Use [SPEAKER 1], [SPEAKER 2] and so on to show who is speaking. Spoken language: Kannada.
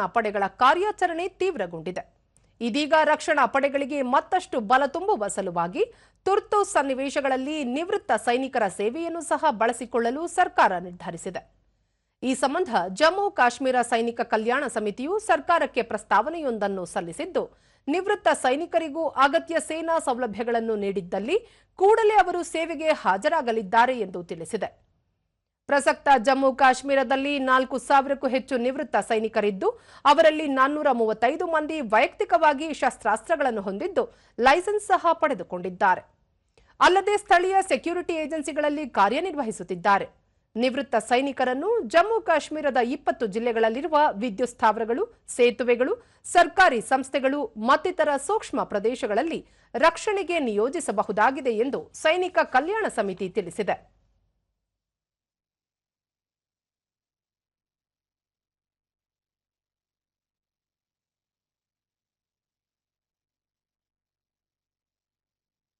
[SPEAKER 1] ರಕ್ಷಣಾ ಪಡೆಗಳ ಕಾರ್ಯಾಚರಣೆ ತೀವ್ರಗೊಂಡಿದೆ. ಇದೀಗ ರಕ್ಷಣಾ ಪಡೆಗಳಿಗೆ ಮತ್ತಷ್ಟು ಬಲ ತುಂಬುವ ಸಲುವಾಗಿ ತುರ್ತು ಸನ್ನಿವೇಶಗಳಲ್ಲಿ ನಿವೃತ್ತ ಸೈನಿಕರ ಸೇವೆಯನ್ನು ಸಹ ಬಳಸಿಕೊಳ್ಳಲು ಸರ್ಕಾರ ನಿರ್ಧರಿಸಿದೆ. ಈ ಸಂಬಂಧ ಜಮ್ಮು ಕಾಶ್ಮೀರ ಸೈನಿಕ ಕಲ್ಯಾಣ ಸಮಿತಿಯು ಸರ್ಕಾರಕ್ಕೆ ಪ್ರಸ್ತಾವನೆಯೊಂದನ್ನು ಸಲ್ಲಿಸಿದ್ದು, ನಿವೃತ್ತ ಸೈನಿಕರಿಗೂ ಅಗತ್ಯ ಸೇನಾ ಸೌಲಭ್ಯಗಳನ್ನು ನೀಡಿದ್ದಲ್ಲಿ ಕೂಡಲೇ ಅವರು ಸೇವೆಗೆ ಹಾಜರಾಗಲಿದ್ದಾರೆ ಎಂದು ತಿಳಿಸಿದೆ. ಪ್ರಸಕ್ತ ಜಮ್ಮು ಕಾಶ್ಮೀರದಲ್ಲಿ ನಾಲ್ಕು ಸಾವಿರಕ್ಕೂ ಹೆಚ್ಚು ನಿವೃತ್ತ ಸೈನಿಕರಿದ್ದು, ಅವರಲ್ಲಿ ನಾನ್ನೂರ ಮೂವತ್ತೈದು ಮಂದಿ ವೈಯಕ್ತಿಕವಾಗಿ ಶಸ್ತ್ರಾಸ್ತ್ರಗಳನ್ನು ಹೊಂದಿದ್ದು, ಲೈಸೆನ್ಸ್ ಸಹ ಪಡೆದುಕೊಂಡಿದ್ದಾರೆ. ಅಲ್ಲದೆ ಸ್ಥಳೀಯ ಸೆಕ್ಯೂರಿಟಿ ಏಜೆನ್ಸಿಗಳಲ್ಲಿ ಕಾರ್ಯನಿರ್ವಹಿಸುತ್ತಿದ್ದಾರೆ. ನಿವೃತ್ತ ಸೈನಿಕರನ್ನು ಜಮ್ಮು ಕಾಶ್ಮೀರದ ಇಪ್ಪತ್ತು ಜಿಲ್ಲೆಗಳಲ್ಲಿರುವ ವಿದ್ಯುತ್ ಸ್ಥಾವರಗಳು, ಸೇತುವೆಗಳು, ಸರ್ಕಾರಿ ಸಂಸ್ಥೆಗಳು ಮತ್ತಿತರ ಸೂಕ್ಷ್ಮ ಪ್ರದೇಶಗಳಲ್ಲಿ ರಕ್ಷಣೆಗೆ ನಿಯೋಜಿಸಬಹುದಾಗಿದೆ ಎಂದು ಸೈನಿಕ ಕಲ್ಯಾಣ ಸಮಿತಿ ತಿಳಿಸಿದೆ.